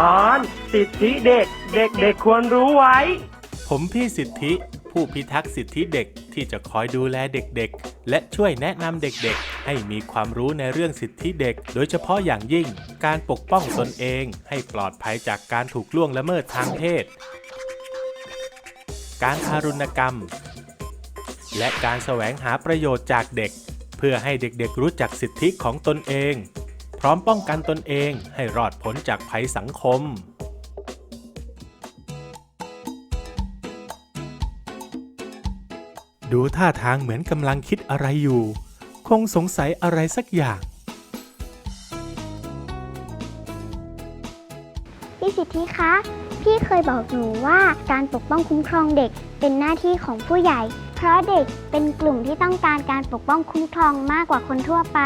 ตอนสิทธิเด็ก เด็กๆควรรู้ไว้ ผมพี่สิทธิ ผู้พิทักษ์สิทธิเด็กที่จะคอยดูแลเด็กๆ และช่วยแนะนำเด็กๆ ให้มีความรู้ในเรื่องสิทธิเด็ก โดยเฉพาะอย่างยิ่ง การปกป้องตนเอง ให้ปลอดภัยจากการถูกล่วงละเมิดทางเพศ การทารุณกรรม และการแสวงหาประโยชน์จากเด็ก เพื่อให้เด็กๆรู้จักสิทธิของตนเอง พร้อมป้องกันตนเองให้รอดพ้นจากภัยสังคม ดูท่าทางเหมือนกำลังคิดอะไรอยู่ คงสงสัยอะไรสักอย่าง พี่สิทธิคะ พี่เคยบอกหนูว่าการปกป้องคุ้มครองเด็กเป็นหน้าที่ของผู้ใหญ่ เพราะเด็กเป็นกลุ่มที่ต้องการการปกป้องคุ้มครองมากกว่าคนทั่วไป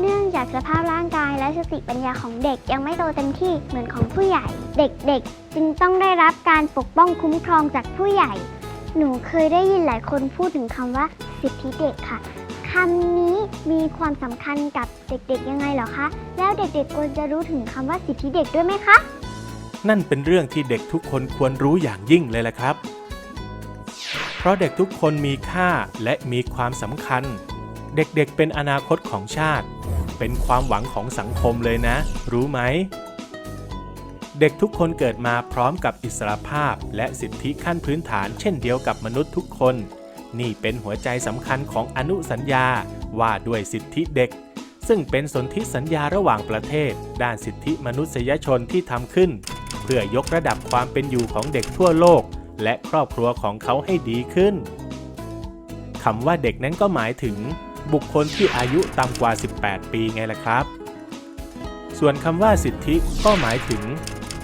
เนื่องจากสภาพร่างกายและสติปัญญาของเด็กยังไม่โตเต็มที่เหมือนของผู้ใหญ่ เด็กๆ จึงต้องได้รับการปกป้องคุ้มครองจากผู้ใหญ่ หนูเคยได้ยินหลายคนพูดถึงคำว่าสิทธิเด็กค่ะคำนี้มีความสำคัญกับเด็กๆยังไงเหรอคะ แล้วเด็กๆควรจะรู้ถึงคำว่าสิทธิเด็กด้วยไหมคะ นั่นเป็นเรื่องที่เด็กทุกคนควรรู้อย่างยิ่งเลยแหละครับ ราะเด็กทุกคนมีค่าและมีความสำคัญ เด็กๆเป็นอนาคตของชาติ เป็นความหวังของสังคมเลยนะ รู้ไหม เด็กทุกคนเกิดมาพร้อมกับอิสรภาพ และสิทธิขั้นพื้นฐาน เช่นเดียวกับมนุษย์ทุกคน นี่เป็นหัวใจสำคัญของอนุสัญญาว่าด้วยสิทธิเด็ก ซึ่งเป็นสนธิสัญญาระหว่างประเทศ ด้านสิทธิมนุษยชนที่ทำขึ้น เพื่อยกระดับความเป็นอยู่ของเด็กทั่วโลก และครอบครัวของเขาให้ดีขึ้นคำว่าเด็กนั้นก็หมายถึง บุคคลที่อายุต่ำกว่า 18 ปีไงล่ะครับ ส่วนคำว่าสิทธิก็หมายถึง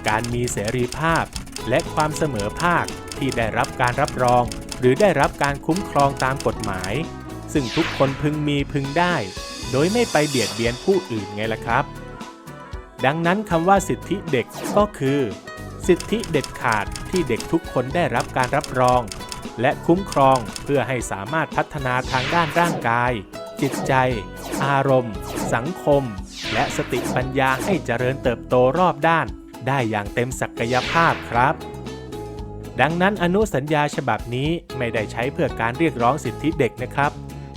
การมีเสรีภาพ และความเสมอภาคที่ได้รับการรับรอง หรือได้รับการคุ้มครองตามกฎหมาย ซึ่งทุกคนพึงมีพึงได้ โดยไม่ไปเบียดเบียนผู้อื่นไงล่ะครับ ดังนั้นคำว่าสิทธิเด็กก็คือ สิทธิเด็ดขาดที่เด็กทุกคนได้รับการรับรอง และคุ้มครองเพื่อให้สามารถพัฒนาทางด้านร่างกาย จิตใจ อารมณ์ สังคม และสติปัญญาให้เจริญเติบโตรอบด้าน ได้อย่างเต็มศักยภาพครับ ดังนั้นอนุสัญญาฉบับนี้ไม่ได้ใช้เพื่อการเรียกร้องสิทธิเด็กนะครับ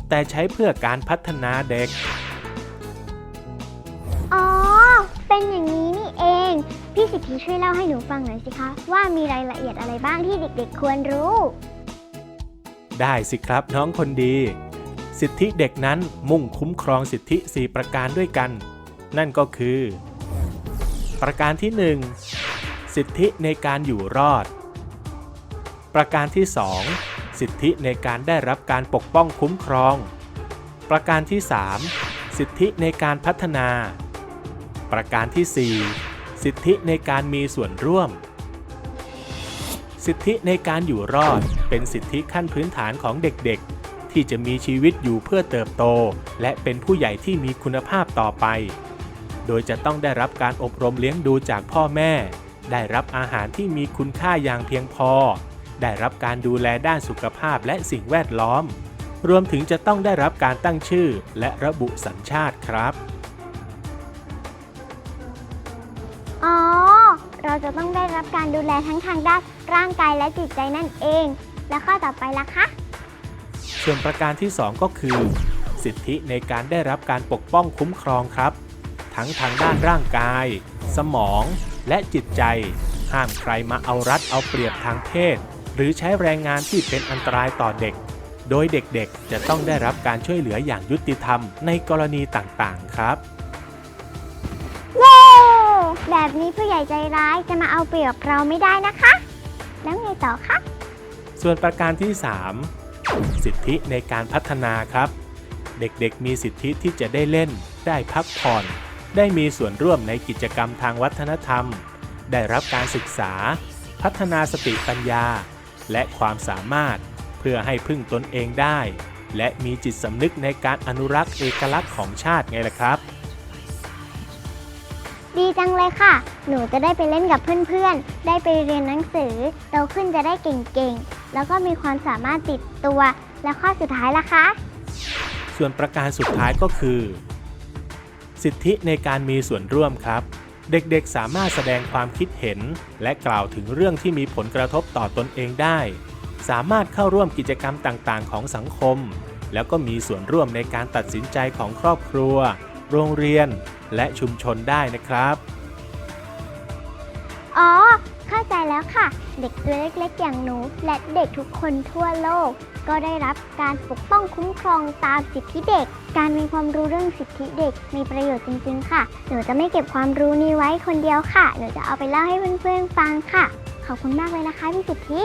แต่ใช้เพื่อการพัฒนาเด็ก พี่สิทธิช่วยเล่าให้หนูฟังหน่อยสิคะ ว่ามีรายละเอียดอะไรบ้างที่เด็กๆ ควรรู้ ได้สิครับน้องคนดี สิทธิเด็กนั้นมุ่งคุ้มครองสิทธิ 4 ประการด้วยกัน นั่นก็คือ ประการที่ 1 สิทธิในการอยู่รอด ประการที่ 2 สิทธิในการได้รับการปกป้องคุ้มครอง ประการที่ 3 สิทธิในการพัฒนา ประการที่ 4 สิทธิในการมีส่วนร่วม สิทธิในการอยู่รอด เป็นสิทธิขั้นพื้นฐานของเด็กๆ ที่จะมีชีวิตอยู่เพื่อเติบโต และเป็นผู้ใหญ่ที่มีคุณภาพต่อไป โดยจะต้องได้รับการอบรมเลี้ยงดูจากพ่อแม่ ได้รับอาหารที่มีคุณค่าอย่างเพียงพอ ได้รับการดูแลด้านสุขภาพและสิ่งแวดล้อม รวมถึงจะต้องได้รับการตั้งชื่อและระบุสัญชาติครับ เราจะต้องได้รับการดูแลทั้งทางด้านร่างกายและจิตใจนั่นเอง แล้วข้อต่อไปล่ะคะ ส่วนประการที่ 2 ก็คือ สิทธิในการได้รับการปกป้องคุ้มครองครับ ทั้งทางด้านร่างกาย สมอง และจิตใจ ห้ามใครมาเอารัดเอาเปรียบทางเพศ หรือใช้แรงงานที่เป็นอันตรายต่อเด็ก โดยเด็กๆ จะต้องได้รับการช่วยเหลืออย่างยุติธรรมในกรณีต่างๆ ครับ แบบนี้ผู้ใหญ่ใจร้ายจะมาเอาเปรียบเราไม่ได้นะคะ แล้วไงต่อคะ ส่วนประการที่ 3 สิทธิในการพัฒนาครับ เด็กๆมีสิทธิที่จะได้เล่น ได้พักผ่อน ได้มีส่วนร่วมในกิจกรรมทางวัฒนธรรม ได้รับการศึกษา พัฒนาสติปัญญา และความสามารถ เพื่อให้พึ่งตนเองได้ และมีจิตสำนึกในการอนุรักษ์เอกลักษณ์ของชาติไงล่ะครับ ดีจังเลยค่ะ หนูจะได้ไปเล่นกับเพื่อนๆ ได้ไปเรียนหนังสือ โตขึ้นจะได้เก่งๆ แล้วก็มีความสามารถติดตัว แล้วข้อสุดท้ายล่ะคะ ส่วนประการสุดท้ายก็คือ สิทธิในการมีส่วนร่วมครับ เด็กๆสามารถแสดงความคิดเห็น และกล่าวถึงเรื่องที่มีผลกระทบต่อตนเองได้ สามารถเข้าร่วมกิจกรรมต่างๆ ของสังคม แล้วก็มีส่วนร่วมในการตัดสินใจของครอบครัว โรงเรียน และชุมชนได้นะครับ อ๋อ เข้าใจแล้วค่ะ เด็กตัวเล็กๆ อย่างหนู และเด็กทุกคนทั่วโลก ก็ได้รับการปกป้องคุ้มครองตามสิทธิเด็ก การมีความรู้เรื่องสิทธิเด็กมีประโยชน์จริงๆ ค่ะ หนูจะไม่เก็บความรู้นี้ไว้คนเดียวค่ะ หนูจะเอาไปเล่าให้เพื่อนๆ ฟังค่ะ ขอบคุณมากเลยนะคะพี่สิทธิ